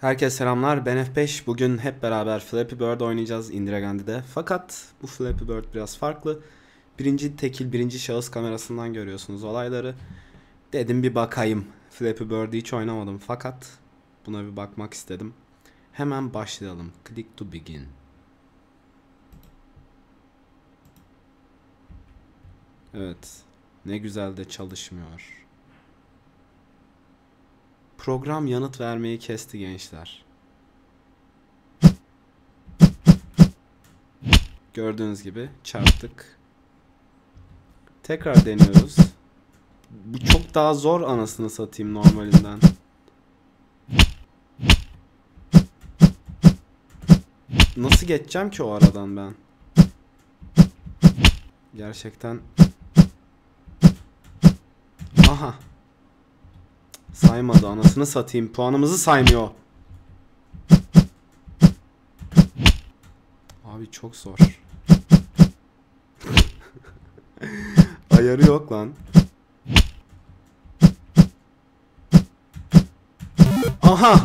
Herkese selamlar. Ben F5. Bugün hep beraber Flappy Bird oynayacağız Indira Gandhi'de. Fakat bu Flappy Bird biraz farklı. Birinci tekil, birinci şahıs kamerasından görüyorsunuz olayları. Dedim bir bakayım. Flappy Bird'ü hiç oynamadım fakat buna bir bakmak istedim. Hemen başlayalım. Click to begin. Evet. Ne güzel de çalışmıyor. Program yanıt vermeyi kesti gençler. Gördüğünüz gibi çarptık. Tekrar deniyoruz. Bu çok daha zor anasını satayım normalinden. Nasıl geçeceğim ki o aradan ben? Gerçekten. Aha. Saymadı anasını satayım. Puanımızı saymıyor. Abi çok zor. Ayarı yok lan. Aha!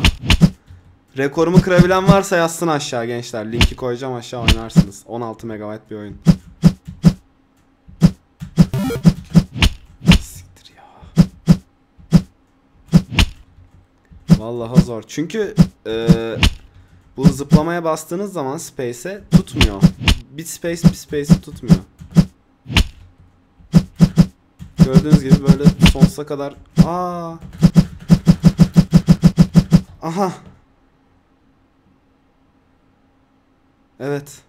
Rekorumu kırabilen varsa yazsın aşağı gençler. Linki koyacağım aşağı oynarsınız. 16 MB bir oyun. Vallahi zor. Çünkü e, bu zıplamaya bastığınız zaman space'e tutmuyor. Bir space bir space'i tutmuyor. Gördüğünüz gibi böyle sonsuza kadar aa Aha. Evet.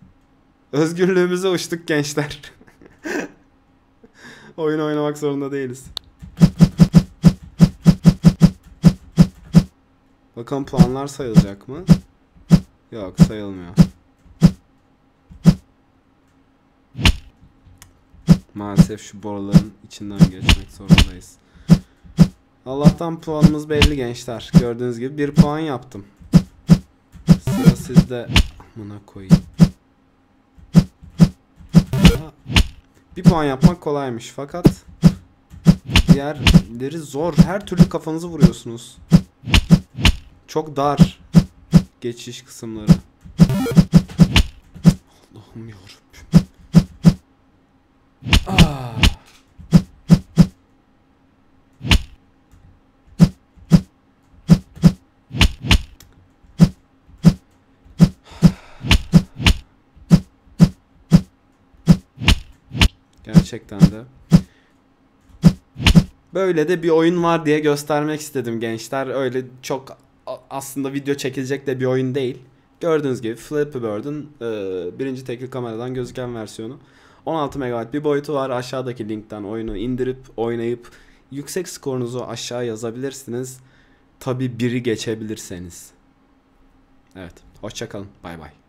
Özgürlüğümüze uçtuk gençler. Oyun oynamak zorunda değiliz. Bakalım puanlar sayılacak mı? Yok sayılmıyor. Maalesef şu boruların içinden geçmek zorundayız. Allah'tan puanımız belli gençler. Gördüğünüz gibi bir puan yaptım. Sıra sizde. Amına koyayım. Bir puan yapmak kolaymış fakat diğerleri zor. Her türlü kafanızı vuruyorsunuz. Çok dar geçiş kısımları. Allah'ım yarabbim. Ah. Gerçekten de. Böyle de bir oyun var diye göstermek istedim gençler. Öyle çok aslında video çekilecek de bir oyun değil. Gördüğünüz gibi Flappy Bird'ün e, birinci tekil kameradan gözüken versiyonu. 16 MB bir boyutu var. Aşağıdaki linkten oyunu indirip oynayıp yüksek skorunuzu aşağı yazabilirsiniz. Tabi biri geçebilirseniz. Evet. Hoşçakalın. Bay bay.